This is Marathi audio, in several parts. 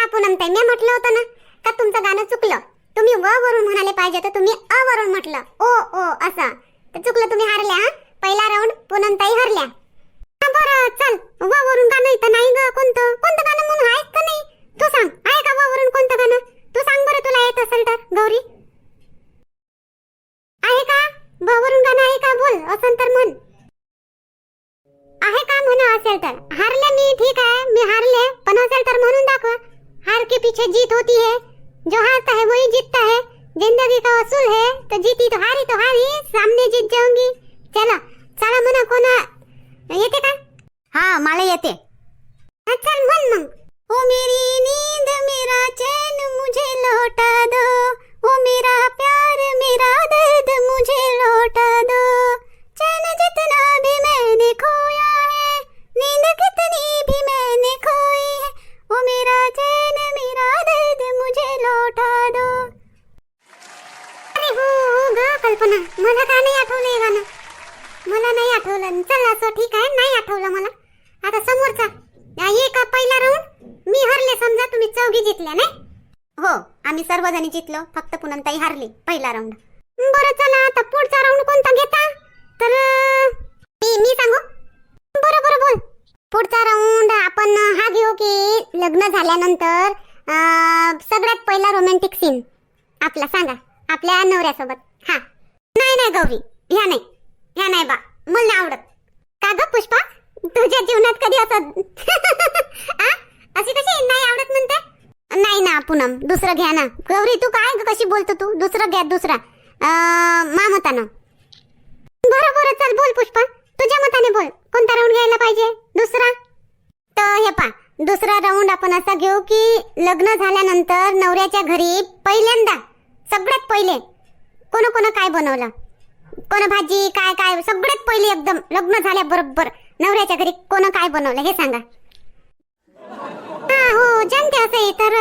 का पूनम ताई मी म्हटलं होतं ना का तुमचं गाणं चुकलं. तुम्ही व वरून म्हणाले पाहिजे तर तुम्ही अ वरून म्हटलं. ओ ओ असं. तर चुकलं तुम्ही हारल्या हा? पहिला राऊंड पूनम ताई हरल्या बरं चल. व वरून गाणं इथं नाही ग कोणतं? कोणतं गाणं म्हणून आहेच तर नाही? तू सांग. आहे का व वरून कोणतं गाणं? तू सांग बरं तुला येत असेल तर. गौरी? आहे का? व वरून गाणं आहे का? बोल असं तर म्हण. आहे का म्हणा असेल तर. हारले मी ठीक आहे. मी हारले पण असेल तर म्हणून दाखवा. हार के पीछे जीत होती है। जो हारता है, वही जीतता है। ज़िंदगी का असूल है तो जीती तो हारी तो हारी सामने जीत जाऊँगी। चला मुना कोना कोणा येते का हा, मला येते बरं चला आता पुढचा राऊंड कोणता घेता? तर मी मी सांगू? बरं बरं बोल. पुढचा राऊंड आपण हा घेऊ की लग्न झाल्यानंतर सगळ्यात पहिला रोमॅन्टिक सीन आपला सांगा. आपल्या नवऱ्यासोबत. हा. नाही नाही गौरी. ह्या नाही. ह्या नाही बा. मला नाही आवडत. का ग पुष्पा? तुझ्या जीवनात कधी असं अशी कशी नाही आवडत म्हणते? नाही ना पूनम. दुसरं घ्या ना. गौरी तू काय कशी बोलतो तू? दुसरं घ्या दुसरा. मा मतानं. बरं बरं चल बोल पुष्पा. तुझ्या मताने बोल. कोणता राऊंड घ्यायला पाहिजे? दुसरा? तर हे पा दुसरा राऊंड आपण असा घेऊ की लग्न झाल्यानंतर नवऱ्याच्या घरी पहिल्यांदा सगळ्यात पहिले कोण कोण काय बनवलं? कोण भाजी काय काय सगळ्यात पहिले एकदम लग्न झाल्याबरोबर नवऱ्याच्या घरी कोण काय बनवलं हे सांगा. हा हो जमते असं तर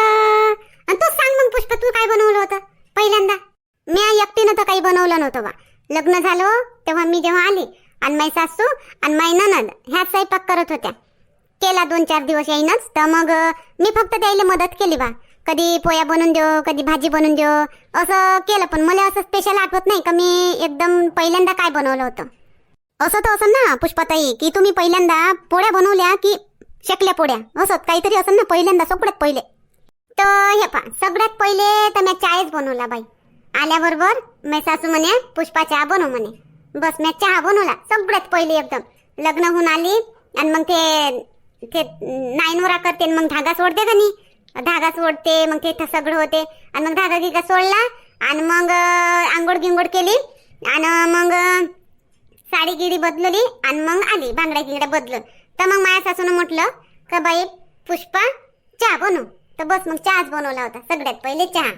तू सांग मग पुष्प तू काय बनवलं होतं पहिल्यांदा? मी एकटीनं तर काही बनवलं नव्हतं बा. लग्न झालं तेव्हा मी जेव्हा आली आणि माई सासू आणि माई ननद ह्या स्वयंपाक करत होत्या. केला दोन चार दिवस येईनच तर मग मी फक्त त्याला मदत केली बा. कधी पोया बनवून देऊ कधी भाजी बनवून देऊ असं केलं पण मला असं स्पेशल आठवत नाही का मी एकदम पहिल्यांदा काय बनवलं होतं. असं तर असं ना पुष्पाताई की तुम्ही पहिल्यांदा पोळ्या बनवल्या की शेकल्या पोळ्या. असं काहीतरी असं ना पहिल्यांदा सगळ्यात पहिले. तर हे पा सगळ्यात पहिले तर मी चायच बनवला बाई. आल्याबरोबर मी सासू म्हणे पुष्पा चहा हो बनव म्हणे. बस मी चहा बनवला सगळ्यात पहिली एकदम. लग्न होऊन आली आणि मग ते ते नाईनवरा करते आणि मग धागा सोडते का नाही धागा सोडते मग ते सगळं होते. आणि मग धागा गिगा सोडला आणि मग आंघोळ गिंगोड केली. आणि मग साडी गिडी बदलली आणि मग आली भांगड्या गिंगड्या बदलून. तर मग माझ्या सासून म्हटलं का बाई पुष्पा चहा बनव. तर बस मग चहाच बनवला होता सगळ्यात पहिले चहा.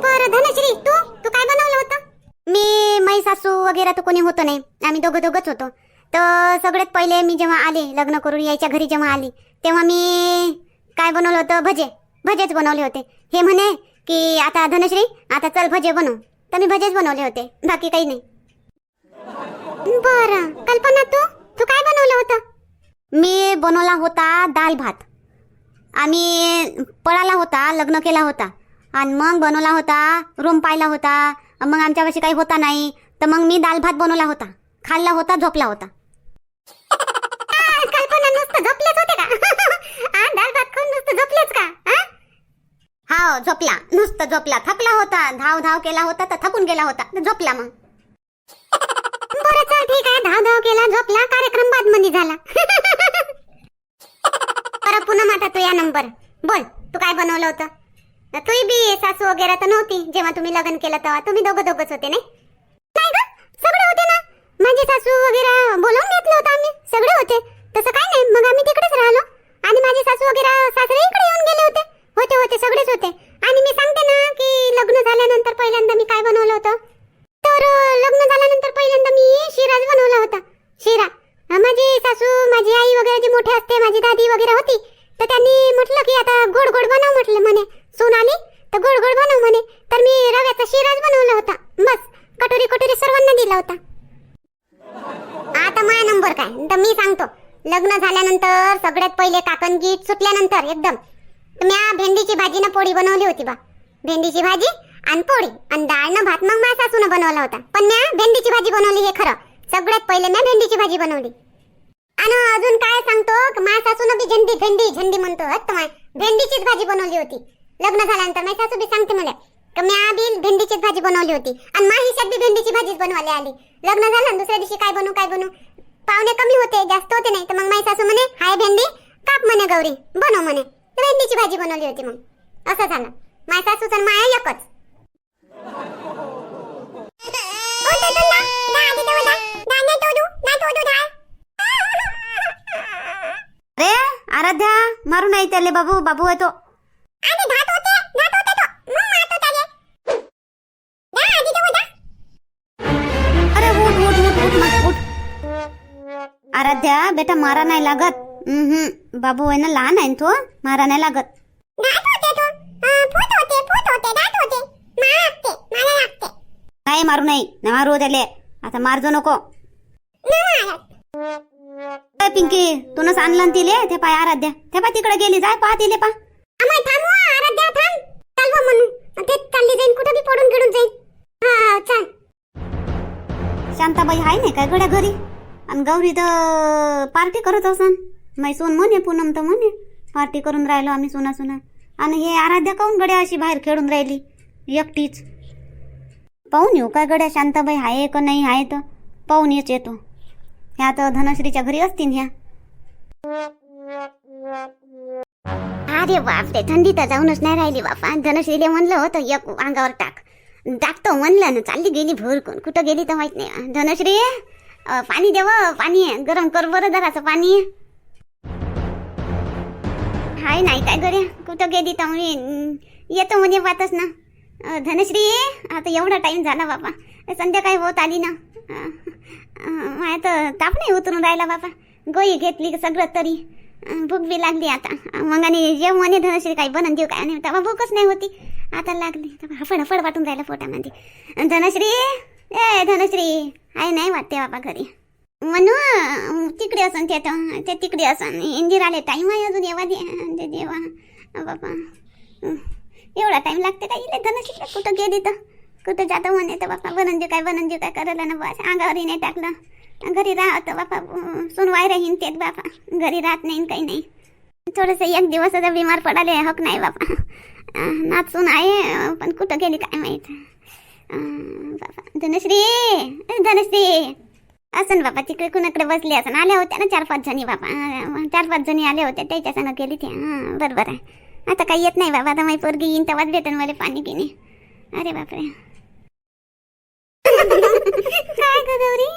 बरं धनश्री तू? तू काय बनवलं होतं? मी मै सासू वगैरे तर कोणी होतं नाही. आम्ही दोघं दोघंच होतो. तर सगळ्यात पहिले मी जेव्हा आले लग्न करून यायच्या घरी जेव्हा आली तेव्हा मी काय बनवलं होतं? भजे. भजेच बनवले होते. हे म्हणे की आता धनश्री आता चल भजे बनव. तर मी भजेच बनवले होते. बाकी काही नाही. बरं. कल्पना तू? तू काय बनवलं होतं? मी बनवला होता दाल भात. आम्ही पळाला होता लग्न केला होता. आणि मग बनवला होता रूम पाहिला होता मग आमच्यापाशी काही होता नाही तर मग मी दाल भात बनवला होता खाल्ला होता झोपला होता. कल्पना नुसतं झोपलेच होते का? आ, दाल भात खाऊन नुसतं झोपलेच का? आ? हा झोपला. नुसतं झोपला. थकला होता. धाव धाव केला होता तर थकून गेला होता. झोपला मग. बरं ठीक आहे. धाव धाव केला झोपला. कार्यक्रम बादमध्ये झाला. बरं पुन्हा आता तू या नंबर. बोल तू काय बनवलं होतं? तुही बी सासू वगैरे तर नव्हती. जेव्हा तुम्ही लग्न केलं तेव्हा तुम्ही दोघं दोघंच होते नाही ग सगळे होते ना. माझी सासू वगैरे बोलवून घेतलं होतं आम्ही सगळे होते. तसं काय नाही मग आम्ही तिकडेच राहिलो. आणि माझी सासू वगैरे सासरे इकडे येऊन गेले होते. होते होते सगळेच होते. आणि मी सांगते ना की लग्न झाल्यानंतर पहिल्यांदा मी काय बनवलं होतं? तर लग्न झाल्यानंतर पहिल्यांदा मी शिराच बनवला होता. शिरा. माझी सासू माझी आई वगैरे जी मोठी असते माझी दादी वगैरे होती तर त्यांनी म्हटलं की आता गोड गोड बनव म्हटलं म्हणे. सून आली तर गोड गोड बनव म्हणे. तर मी रव्याचा शिराज बनवला होता. बस कटोरी कटोरी सर्वांना दिला होता. आता माझा नंबर काय? तर मी सांगतो. लग्न झाल्यानंतर सगळ्यात पहिले काकण गीत सुटल्यानंतर एकदम. म्या भेंडीची भाजी ना पोळी बनवली होती बा. भेंडीची भाजी आणि पोळी आणि डाळ न भात. मग माझ्या सासून बनवला होता. पण म्या भेंडीची भाजी बनवली हे खरं. सगळ्यात पहिले म्या भेंडीची भाजी बनवली. आणि अजून काय सांगतो? माझ्या सासून बी झेंडी भेंडी झेंडी म्हणतो भेंडीचीच भाजी बनवली होती. लग्न झाल्यानंतर माझी सासू बी सांगते मला का म्या बी भेंडीचीच भाजी बनवली होती आणि माझ्या हिशात बी भेंडीची भाजीच बनवायला आली. लग्न झालं आणि दुसऱ्या दिवशी काय बनवू काय बनवू? पाहुणे कमी होते जास्त होते नाही. तर मग माझी सासू म्हणे हाय भेंडी काप म्हणे गौरी बनव म्हणे. भेंडीची भाजी बनवली होती मग. असं झालं. माझ्या सासूचं आणि माया एकच. अरे आराध्या मारू नाही त्याले बाबू बाबू आहे आराध्या बेटा मारा नाही लागत. हम्म बाबू आहे ना लहान आहे ना तो? मारा नाही लागत. नाही मारू नाही. नाही मारू त्याले. आता मारजो नको. पिंकी तूनच आणलं ना तिले? ते पाय आराध्या. ते पाय तिकडे गेली. जाय पहा तिले पा चालली जाईन कुठं बी पडून गिडून जाईन. हा चाल. शांताबाई आहे नाही काय गड्या घरी? आणि गौरी तर पार्टी करत असन. मै सोन म्हणे पूनम तर म्हणे पार्टी करून राहिलो आम्ही सुना सुना आणि हे आराध्या काऊन गड्या अशी बाहेर खेळून राहिली? एकटीच. पाहून येऊ काय गड्या शांताबाई आहे का नाही आहे तर? पाहून येच येतो. ह्या तर धनश्रीच्या घरी असतील ह्या. अरे बापरे थंडी तर जाऊनच नाही राहिली बापा. धनश्रीले म्हणलं होतं एक अंगावर टाक. टाकतो म्हणलं ना चालली गेली भरकून. कुठं गेली तर माहीत नाही. धनश्री! पाणी देव पाणी. गरम कर बरं जरासं पाणी. हाय नाही काय गरे कुठं गेली तर येतो म्हणजे पाहतच ना. धनश्री आता एवढा टाईम झाला बाबा संध्याकाळी होत आली ना. अं, माझ्या तर ताप नाही उतरून राहिला बाबा गोळी घेतली सगळं तरी. भूक बी लागली आता. मग आणि जेव म्हणे धनश्री काही बनवून देऊ काय नाही. तेव्हा भूकच नाही होती. आता लागली. हफड हफड वाटून राहिला पोटामध्ये. धनश्री! ए धनश्री आहे नाही वाटते बाबा घरी. म्हणू तिकडे असन ते ते तिकडे असन. इंदिराले टाईम आहे अजून येवा दे देवा. बाबा. एवढा टाईम लागते का इले धनश्री कुठं गेली तर? कुठं जातो म्हणे तर बापा बनंजू काय बनंजू काय करायला ना बस? अंगावरही नाही टाकलं. घरी राहतं बापा सुनवाय राहीन तेच बापा घरी राहत नाही काही नाही. थोडंसं एक दिवस बिमार पडाले हक नाही बापा नाचून आहे पण कुठं गेली काय माहीत? बाबा धनश्री धनश्री. असन बाबा तिकडे कुणाकडे बसली असं आल्या होत्या ना चार पाच जणी बापा चार पाच जणी आल्या होत्या त्याच्या संग गेली ते. हां बरोबर आहे. आता काही येत नाही बाबा आता माझी पोरगी येईन तेव्हाच भेटेन मला पाणी पिणे. अरे बापरे. काय ग गौरी?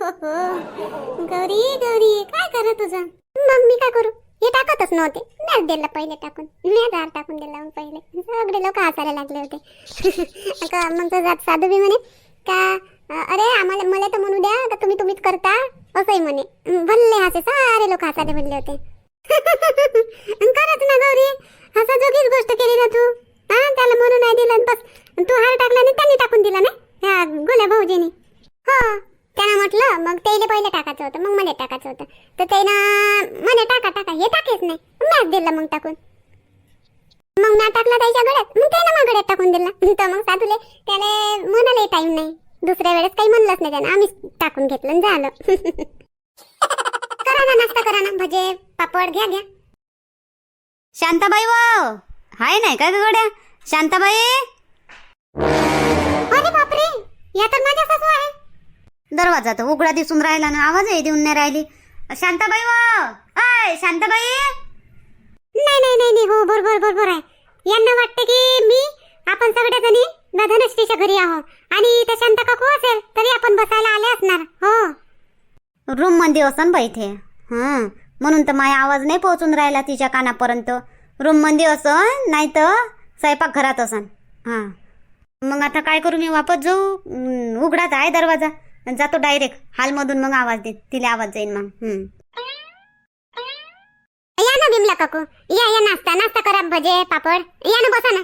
हो हो. गौरी गौरी काय करू तुझं? मग मी काय करू? हे टाकतच नव्हते. मॅच दिलं पहिले टाकून. मॅच दार टाकून दिला मग पहिले. सगळे लोक हसायला लागले होते. का मग तो जात साधू बी म्हणे का अरे आम्हाला मला तर म्हणू द्या का तुम्ही तुम्हीच करता? असंही म्हणे. भल्ले हसे सारे लोक हसायला म्हणले होते. करत ना गौरी हसा जोगीच गोष्ट केली ना तू. हा त्याला म्हणून नाही दिलं बस. तू हार टाकला नाही त्यांनी टाकून दिला ना ह्या गोल्या भाऊजीने. हो. त्यानं म्हटलं मग त्याला पहिले टाकायचं होतं मग मला टाकायचं होतं. तर त्यानं म्हणे टाका टाका हे टाकेच नाही. मॅच दिलं मग टाकून. मग म्या टाकला त्याच्या गड्यात मग त्यानं मग गड्यात टाकून दिला. तर मग साधूले त्याला म्हणाले टाइम नाही. दुसऱ्या वेळेस काही म्हणलंच नाही त्यानं. आम्हीच टाकून घेतलं आणि झालं. करा ना नाश्ता करा ना. भजे पापड घ्या घ्या. शांताबाई वाव हाय नाही काय ग गड्या? शांताबाई? अरे बापरे! या तर माझ्या सासू आहे. दरवाजा तर उघडा दिसून राहिला ना आवाजही देऊन नाही राहिली. शांताबाई अय शांताबाई! नाही नाही नाही नाही हो बरोबर बरोबर आहे. यांना वाटते की मी आपण सगळे जणी धनश्रीच्या घरी आहो आणि इथे शांता काकू असेल तरी आपण बसायला आले असणार हो. रूममध्ये असन बाई इथे. हं म्हणून तर माझा आवाज नाही पोहोचून राहिला तिच्या कानापर्यंत. रूममध्ये असन नाही तर स्वयंपाक घरात असन. हां. मग आता काय करू मी वापस जाऊ? उघडाच आहे दरवाजा. जातो डायरेक्ट हॉलमधून मग आवाज देत. तिला आवाज जाईन मग. हं. या ना बिमला काकू. या या नाश्ता नाश्ता करा भजे पापड. या ना बसा ना.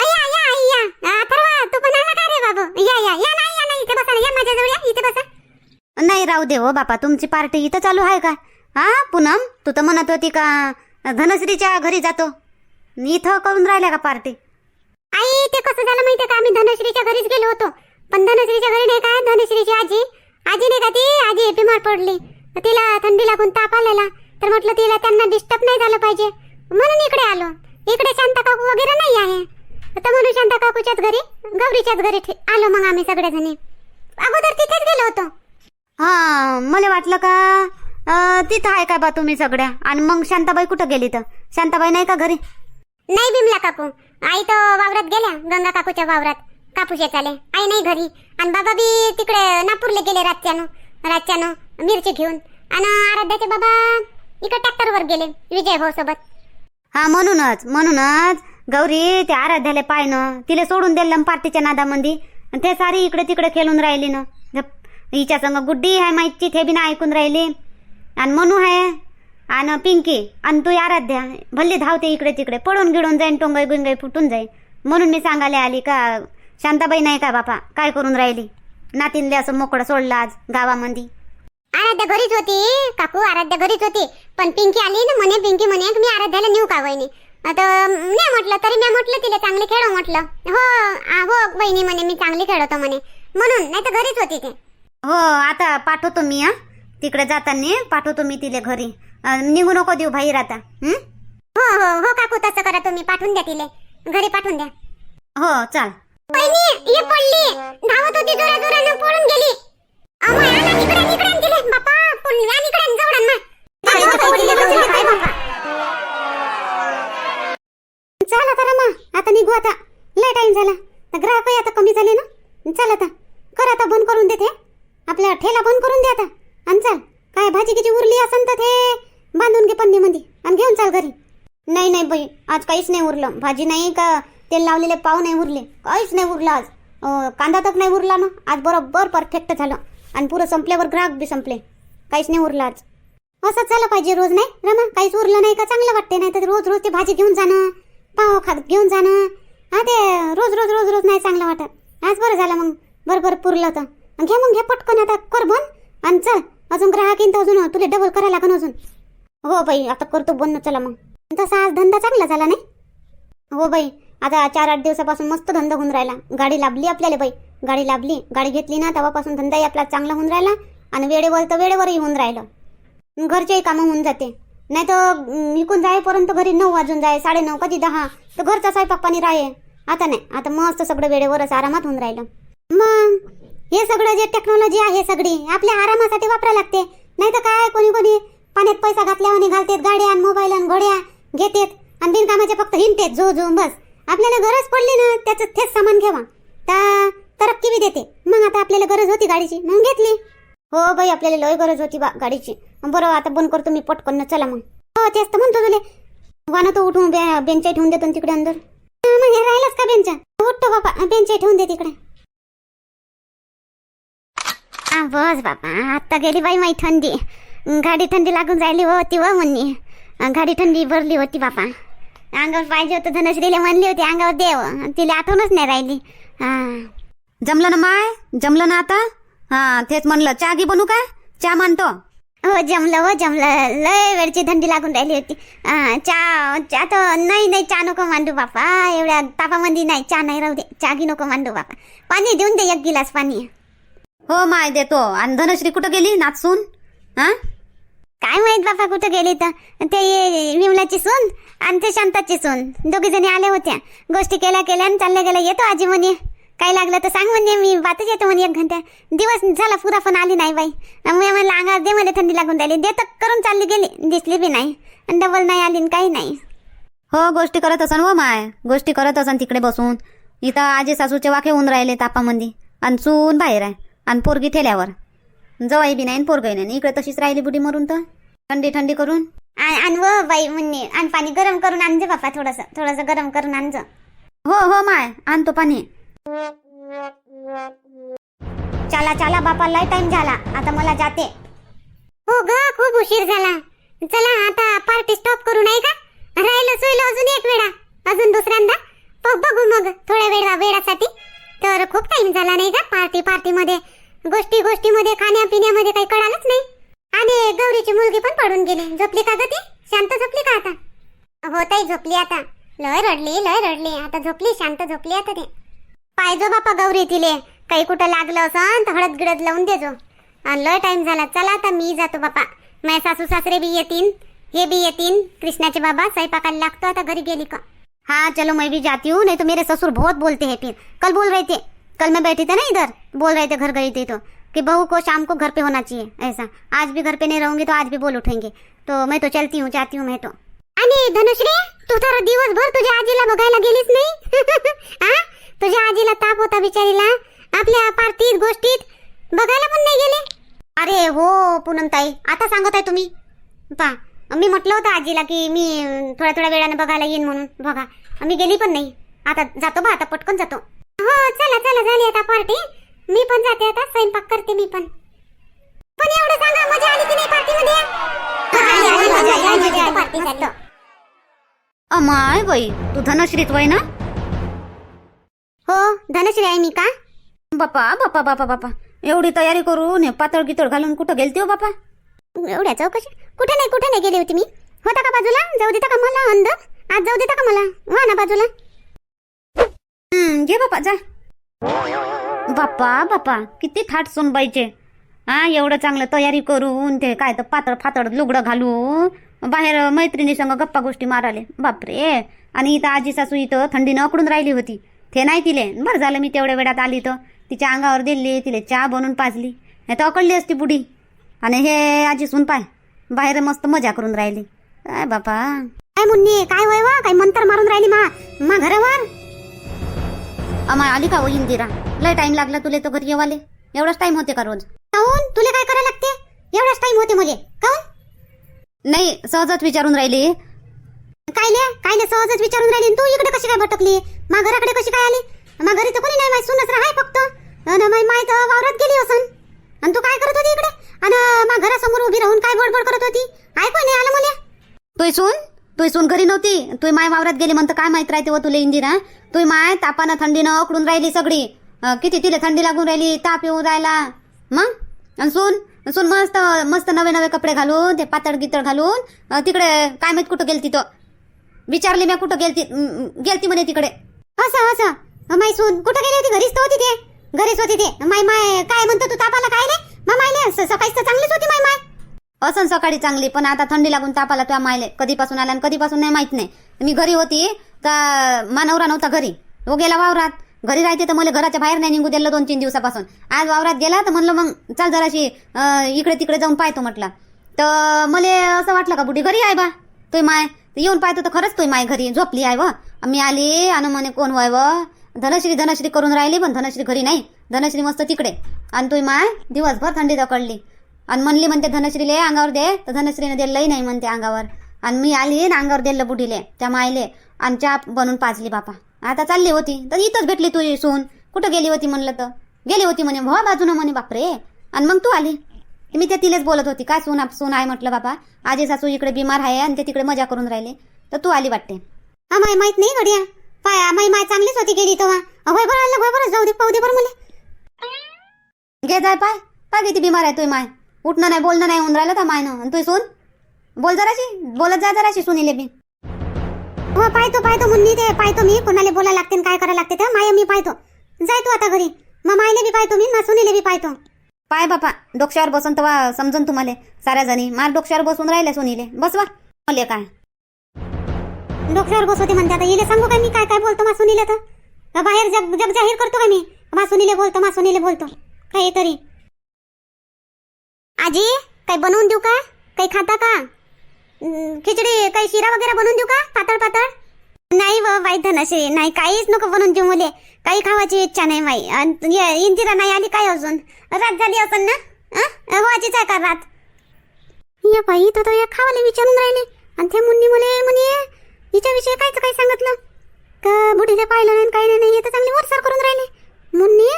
या या या. अथर्व तू पण आला का रे बाबू? या या या ना या ना इथे बसा ना. या माझ्या जवळ या इथे बसा. नाही राहू दे हो बापा. तुमची पार्टी इथं चालू आहे का? हा पूनम तू तर म्हणत होती का धनश्रीच्या घरी जातो? इथं करून राहिल्या का पार्टी? आई ते कसं झालं माहितीये का? आम्ही धनश्रीच्या घरीच गेलो होतो. पण धनश्रीच्या घरी नाही काय धनश्रीची आजी. आजी नाही का ती? आजी बिमार पडली. तिला थंडी लागून ताप आलेला. तर म्हटलं तिला त्यांना डिस्टर्ब नाही झालं पाहिजे. म्हणून इकडे आलो. इकडे शांता काकू वगैरे नाही आहे. तर म्हणून शांता काकूच्याच घरी गौरीच्याच घरी आलो मग आम्ही सगळेजणी. अगोदर तिथेच गेलो होतो. हा मला वाटलं का तिथं आहे का बा तुम्ही सगळ्या? आणि मग शांताबाई कुठं गेली तर? शांताबाई नाही का घरी? नाही बिमला काकू. आई तर वावरात गेल्या गंगा काकूच्या वावरात. कापूस चाले आई नाही घरी. आणि बाबा बी तिकडे नागपूरला गेले रातच्यानं. रातच्यानं मिरची घेऊन. आणि आराध्याचे बाबा इकडे ट्रॅक्टरवर गेले. विजय भाऊ सोबत. हा म्हणूनच म्हणूनच. गौरी ते आराध्याला पायनं तिला सोडून दिलं पार्टीच्या नादामध्ये आणि ते सारी इकडे तिकडे खेळून राहिली ना हिच्या संग गुड्डी आहे माहिती ते बी ना ऐकून राहिली. आणि मनू आहे आणि पिंकी आणि तू आराध्या. भल्ली धावते इकडे तिकडे. पडून गिळून जाईन टोंगाई गुंगाई फुटून जाईन. म्हणून मी सांगायला आली का शांताबाई नाही का बापा? काय करून राहिली? नातीनले असं मोकळं सोडलं आज गावामध्ये आराध्या घरीच होती. काकू आराध्या घरीच होती. पण पिंकी आली ना म्हणे पिंकी म्हणे मी आराध्याला नेऊ का वहिनी? आता नाही म्हटलं तरी मी म्हटलं तिला चांगले खेळव म्हटलं. हो आ, हो बहिणी म्हणे मी चांगली खेळवतो म्हणे. म्हणून नाही तर घरीच होती ते. हो आता पाठवतो मी हा. तिकडे जाताना पाठवतो मी तिले घरी. अं, निघू नको देऊ बाहेर आता हं? हो हो हो काकू तसं करा तुम्ही. पाठवून द्या तिले. घरी पाठवून द्या. हो चाल. पडली. धावत होती जोरा जोरानं पळून गेली. इकडे इकडे बापा या इकडे ना चला तर आता निघू आता. लय टाइम झाला. तर ग्राहकही आता कमी झाले ना. चल आता कर आता बंद करून देते. आपला ठेला बंद करून दे आता. आणि चल. काय भाजी किती उरली असन तर ते बांधून घे पन्नीमध्ये. आणि घेऊन चाल घरी. नाही नाही बाई. आज काहीच नाही उरलं. भाजी नाही का तेल लावलेले पाव नाही उरले. काहीच नाही उरलं आज. कांदा तक नाही उरला ना? आज बरोबर परफेक्ट झालं. आणि पुरं संपल्यावर ग्राहक बी संपले. काहीच नाही उरलं आज. असंच झालं पाहिजे रोज नाही? रमा काहीच उरलं नाही का? चांगलं वाटते नाही तर रोज रोज ते भाजी घेऊन जाणं पाव खात घेऊन जाणं. हा ते रोज रोज रोज रोज नाही चांगलं वाटत. आज बरं झालं मग. बरोबर पुरलं तर घे मग घे पटकन आता कर बन. आणि चल. अजून ग्राहक येईन तर अजून तुला डबल करायला लागन अजून. हो बाई आता करतो बन चला मग. तसा आज धंदा चांगला झाला नाही? हो बाई. आता चार आठ दिवसापासून मस्त धंदा होऊन राहिला. गाडी लाभली आपल्याला बाई. गाडी लाभली. गाडी घेतली ना तेव्हापासून धंदाही आपला चांगला होऊन राहिला आणि वेळेवर तर वेळेवरही होऊन राहिलं. घरचेही कामं होऊन जाते. नाही तर विकून जाईपर्यंत घरी नऊ वाजून जाय साडे नऊ कधी दहा. तर घरचा स्वयंपाक पाणी राहे. आता नाही. आता मस्त सगळं वेळेवरच आरामात होऊन राहिलं. मग हे सगळं जे टेक्नॉलॉजी आहे सगळी आपल्या आरामासाठी वापरायला लागते. नाही तर काय कोणी कोणी पाण्यात पैसा घातल्यावर घालतात गाड्या आणि मोबाईल आणि घड्या घेतात. आणि बिनकामाचे फक्त हिंडतेत जो जो बस. आपल्याला गरज पडली ना त्याचं तेच सामान घेवा. तर तरक्की बी देते. मग आता आपल्याला गरज होती गाडीची. मग घेतली. हो बाई आपल्याला लय गरज होती बा गाडीची. बरं आता बंद करतो मी पटकन चला मग. हो तेच तर म्हणतो तुले. वाना तो उठून बे- बेंचा ठेवून देतो तिकडे अंदर. मग हे राहिलंच का बेंचा? उठतो बापा बेंच ठेवून दे तिकडे. आ, बस बापा आता गेली बाई माई थंडी. गाडी थंडी लागून राहिली होती व म्हणणे. गाडी थंडी भरली होती बापा. अंगावर पाहिजे होतं धनश्रीला म्हणली होती अंगावर देव. तिला आठवणच नाही राहिली. हा. जमलं ना माय? जमलं ना आता? हा तेच म्हणलं. चहा घे बनू का चहा मानतो. हो जमलं हो जमलं. लय वेळची थंडी लागून राहिली होती. हा, चहा चहा तर नाही नाही चहा नको मांडू बापा. एवढ्या तापामध्ये नाही चहा नाही राहू दे. चहा घी नको मांडू बापा. पाणी देऊन दे एक गिलास पाणी. हो माय देतो. आणि धनश्री कुठं गेली? नाचून? हा? काय माहीत बापा कुठं गेली तर? ते विमलाची सून आणि ते शांताची सून. दोघी जणी आल्या होत्या. गोष्टी केल्या केल्या आणि चालल्या गेल्या. येतो आजी म्हणे. काय लागलं तर सांग म्हणजे मी बातच येतो म्हणे एक घंटा दिवस झाला पुरा पण आली नाही बाई. मी म्हणलं अंगावर दे मला थंडी लागून राहिली. देत करून चालली गेली. दिसली बी नाही. आणि डबल नाही आली आणि काही नाही. हो गोष्टी करत असन व माय. गोष्टी करत असन तिकडे बसून. इथं आजी सासूचे वाके होऊन राहिले तापामध्ये आणि सून बाहेर आहे. आणि पोरगी ठेल्यावर. जवाई बी नाही पोरगाई नाही इकडे तशीच राहिली बुडी मरून तर. थंडी थंडी करून. आणि व बाई म्हणणे आणि पाणी गरम करून आणजे बापा थोडस थोडस गरम करून आणजो हो हो माय आणतो पाणी. चला चला बापा लय टाइम झाला. आता मला जाते. हो ग खूप उशीर झाला. चला आता पार्टी स्टॉप करू नाही का? राहिलं सोयलं अजून एक वेळा. अजून दुसऱ्यांदा. ब- बघू मग थोड्या वेळा वेळासाठी. तर खूप टाइम झाला नाही का? पार्टी पार्टी मध्ये. गोष्टी गोष्टीमध्ये खाण्यापिण्यामध्ये काही कळालंच नाही. आणि गौरीची मुलगी पण पडून गेली. झोपली का ग ती? शांत झोपली का आता? हो ताई झोपली आता. लय रडली लय रडली. आता झोपली शांत झोपली आता ते. पाहिजो बापा गौरी तिले. काही कुठं लागलं असं तर हळद गिळद लावून देजो आणि लय टाइम झाला. चला आता मी जातो बापा. माझ्या सासू सासरे बी येतील हे भी येतीन. कृष्णाचे बाबा स्वयंपाकाला लागतो आता घरी गेली का? हाँ चलो मैं भी जाती हूँ. नहीं तो मेरे ससुर बहुत बोलते हैं फिर. कल बोल रहे थे. कल मैं बैठी थी ना इधर बोल रहे थे घर गई थी तो कि बहू को शाम को घर पे होना चाहिए ऐसा। आज भी घर पे नहीं रहूंगी तो आज भी बोल उठेंगे। तो मैं तो चलती हूँ जाती हूँ मैं तो। आणि धनुश्री तू तर दिवसभर तुझ्या आजीला बघायला गेलीच नाही? आ तुझ्या आजीला ताप होता बिचारीला। आपल्या पार्टीत गोष्टीत बघायला पण नाही गेले? अरे हो पूनमताई आता सांगत आहे तुम्ही. पा मी म्हटलं होतं आजीला की मी थोड्या थोड्या वेळाने बघायला येईन म्हणून बघा. मी गेली पण नाही. आता जातो बा आता पटकन जातो. हो चला चला झाली आता पार्टी मी पण जाते आता स्वयंपाक करते मी पण. पण एवढं सांगा मजा आली की नाही आली. पार्टीसाठी अमाय बाई तू धनश्रीत वय ना? हो धनश्री आहे मी का? बापा बापा बापा बापा. एवढी तयारी करून पातळ गितळ घालून कुठं गेलती हो बापा? एवढ्या चौकशी? कुठे नाही कुठे नाही गेली होती मी? होता का बाजूला? जाऊ देता का मला अंदर आज जाऊ देता का मला? वा ना बाजूला. घे बापा जा. बापा बापा किती थाट सोनबाईचे. हा एवढं चांगलं तयारी करून ते काय तर पातळ फातळ लुगडं घालून बाहेर मैत्रिणी संग गप्पा गोष्टी माराले. बापरे. आणि इथं आजी सासू इथं थंडीनं अकडून राहिली होती. ते नाही तिले. बरं झालं मी तेवढ्या वेळात आली तर. तिच्या अंगावर दिली तिले चहा बनवून पाजली. नाही तर अकडली असती बुडी आणि हे आजी सून पाय. बाहेर मस्त मजा करून राहिली. काय बापा. काय मुन्नी काय वय वा? काय मंतर मारून राहिली मा मा घरावर? अमा आली का हो इंदिरा लय टाइम लागला तुले तर घरी येवाले एवढाच टाइम होते का रोज? काहून तुला काय करायला लागते? एवढाच टाइम होते मुले. काहून नाही सहजच विचारून राहिली. काय ले काय ले सहजच विचारून राहिली? तू इकडे कशी काय भटकली? मा घराकडे कशी काय आली? मा घरी तर कोणी नाही माय सुनच राहाय फक्त. माय माय तर वावरात गेली असन. आणि तू काय करत होती इकडे? आणि मा घरासमोर उभी राहून काय बडबड करत होती? ऐकू नाही आलं मला. तुय सून? तुही सून घरी नव्हती? तुही माय वावरात गेली म्हणतं काय माहीत राहते व तुला इंदिरा? तुही माय तापानं थंडीनं अकडून राहिली सगळी. किती तिला थंडी लागून राहिली ताप येऊन राहिला. मग? आणि सून? सून मस्त मस्त नवे नवे कपडे घालून ते पातळ गितळ घालून तिकडे काय माहीत कुठं गेलती तो. विचारली मी कुठं गेलती गेलती म्हणे तिकडे. असं असं. माय सून कुठं गेली होती? घरीच तर होती ते. घरीच होती ते. माय माय काय म्हणतो तू तापाला? काय रे? मा मायले सकाळीच तर चांगलीच होती माय माय. असं सकाळी चांगली पण आता थंडी लागून तापाला तुझ्या मायले. कधीपासून आला आणि कधीपासून नाही माहीत नाही. मी घरी होती तर मानवरा नव्हता घरी. तो गेला वावरात. घरी राहते तर मला घराच्या बाहेर नाही निघू दिलं दोन तीन दिवसापासून. आज वावरात गेला तर म्हणलं मग चाल जराशी इकडे तिकडे जाऊन पाहतो म्हटलं. तर मला असं वाटलं का बुढी घरी आहे बा? तुय माय येऊन पाहतो तर खरंच तुय माय घरी. झोपली आहे व. मी आली आणि म्हणे कोण व्हाय व? धनश्री धनश्री करून राहिली पण धनश्री घरी नाही. धनश्री मस्त तिकडे. आणि तुय माय दिवसभर थंडी दकडली आणि म्हणली म्हणते धनश्रीले अंगावर दे. तर धनश्रीने दिलंही नाही म्हणते अंगावर. आणि मी आली आणि अंगावर दिलं बुढीले त्या मायले. आणि चहा बनून पाजली बापा. आता चालली होती. तर इथंच भेटली तू सून. कुठं गेली होती म्हणलं तर? गेली होती म्हणे भवा बाजूनं म्हणे बापरे. आणि मग तू आली. मी त्या तिलेच बोलत होती काय सून सून आहे? म्हटलं बाबा आजी सासू इकडे बिमार आहे आणि ते तिकडे मजा करून राहिले. तर तू आली वाटते. आम्हाला माहीत नाही गड्या. पाय आम्ही माय चांगलीच होती गेली तेव्हा. होय बरं आलं बरं जाऊ दे पाहू दे बरं मला. घे जाय पाय. पाय किती बिमार आहे तुय माय. उठणं नाही बोलणं नाही होऊन राहिलं तर मायनं? आणि तू सून बोल जराशी. बोलत जा जराशी सुनीले बी. हो पाहतो पाहतो मुन्नी ते. पाहतो मी. कोणाला बोलायला लागते आणि काय करायला लागते ते. माय मी पाहतो. जाय तू आता घरी. मग मायले बी पाहतो मी मग सुनीले बी पाहतो. पाय बापा. डोक्यावर बसून तेव्हा समजून तुम्हाला साऱ्या जणी मार डोक्यावर बसून राहिले सुनीले. बसवा मले काय? डोक्यावर बसवते म्हणते आता. इले सांगू काय मी? काय काय बोलतो मा सुनीले तर? बाहेर जग जग जाहीर करतो का मी? मा सुनीले बोलतो मा सुनीले बोलतो. काही तरी आजी काही बनवून देऊ का? काही खाता का? खिचडी काही शिरा वगैरे बनवून देऊ का? पातळ पातळ? नाही व बाई धनश्री नाही काहीच नको बनवून देऊ मुले. काही खावाची इच्छा नाही माई इंदिरा नाही आली काय अजून? रात झाली असं ना? अं? आजीच आहे का रात? या बाई तर या खावाले विचारून राहिले. आणि ते मुन्नी मुले म्हणे हिच्याविषयी कायच काय सांगितलं? का बुढीले पाहिलं नाही काही नाही हे तर चांगली वरसार करून राहिले. मुन्नी?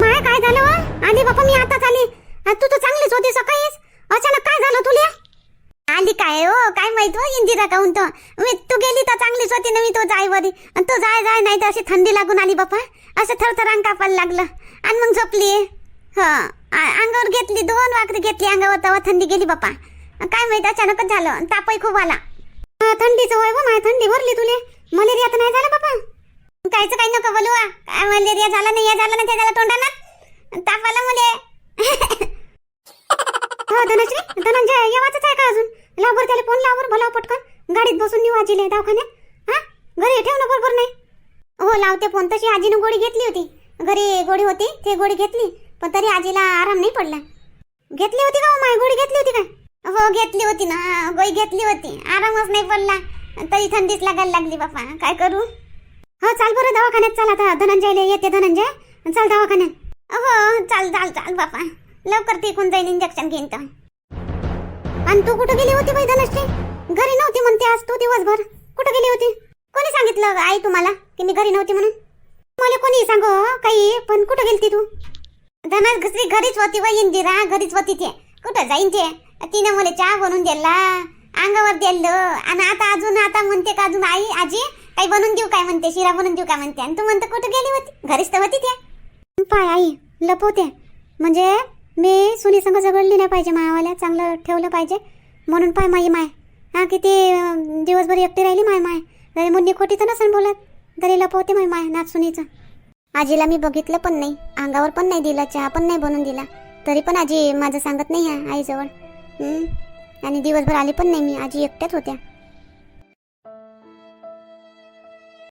माय काय झालं आली बापा मी आताच आली. तू तर चांगलीच होती सकाळीच. अचानक काय झालं तुला? आली काय हो? काय माहीत हो इंदिरा काऊन तो मी तू गेली तर चांगलीच होती ना मी तो जाय वरी आणि तू जाय जाय नाही तर अशी थंडी लागून आली बापा. असं थरथरांग कापायला लागलं. आणि मग झोपली. हा अंगावर घेतली दोन वाकरी घेतली अंगावर तेव्हा थंडी गेली बापा. काय माहीत अचानकच झालं. तापही खूप आला. थंडीचं वय हो, व माय थंडी भरली तुले. मलेरिया तर नाही झाला बापा. कायचं काही नको बोलू काय मलेरिया झाला नाही हे झालं नाही ते झालं ताप आला मुले. हो धनश्री धनंजय येवाच आहे का अजून? लावर त्याला फोन लावर भला पटकन. गाडीत बसून येऊ आजीले दवाखान्यात. हा? घरी ठेव ना बरोबर नाही. हो लावते फोन. तशी आजीनं गोळी घेतली होती. घरी गोळी होती ते गोळी घेतली पण तरी आजीला आराम नाही पडला. घेतली होती का हो माय? गोळी घेतली होती का? हो घेतली होती ना. गोळी घेतली होती. आरामच नाही पडला. तरी थंडीच लागायला लागली बापा. काय करू? हो चाल बरं दवाखान्यात चाल आता. धनंजयला येते धनंजय. चाल दवाखान्यात. हो चाल चाल चाल बापा. लवकर टिकून जाईल इंजेक्शन घेईन तर. आणि तू कुठं गेली होती बाई धनश्री घरी नव्हती म्हणते आज तू दिवसभर. कुठं गेली होती? कोणी सांगितलं आई तुम्हाला की मी घरी नव्हती म्हणून? मला कोणी सांगो हो, काही पण कुठं गेलती तू? धनास घसरी घरीच होती व इंदिरा घरीच होती ते. कुठं जाईन ते? तिने मला चहा बनवून दिला अंगावर दिलं. आणि आता अजून आता म्हणते का अजून आई आजी काही बनवून देऊ काय म्हणते? शिरा बनवून देऊ काय म्हणते? आणि तू म्हणतं कुठं गेली होती? घरीच तर होती ते. पाय आई लपवते. म्हणजे मी सुनीसंग झगडली नाही पाहिजे मायावाल्या चांगलं ठेवलं पाहिजे. म्हणून पाय माई माय. हा किती दिवसभर एकटी राहिली माय माय. तरी मुन्नी खोटी तर नसेल बोलत. तरी लपवते माय माय नाच सुनीचं. आजीला मी बघितलं पण नाही. अंगावर पण नाही दिला चहा पण नाही बनवून दिला. तरी पण आजी माझं सांगत नाही आहे आईजवळ. आणि दिवसभर आली पण नाही मी. आजी एकट्याच होत्या.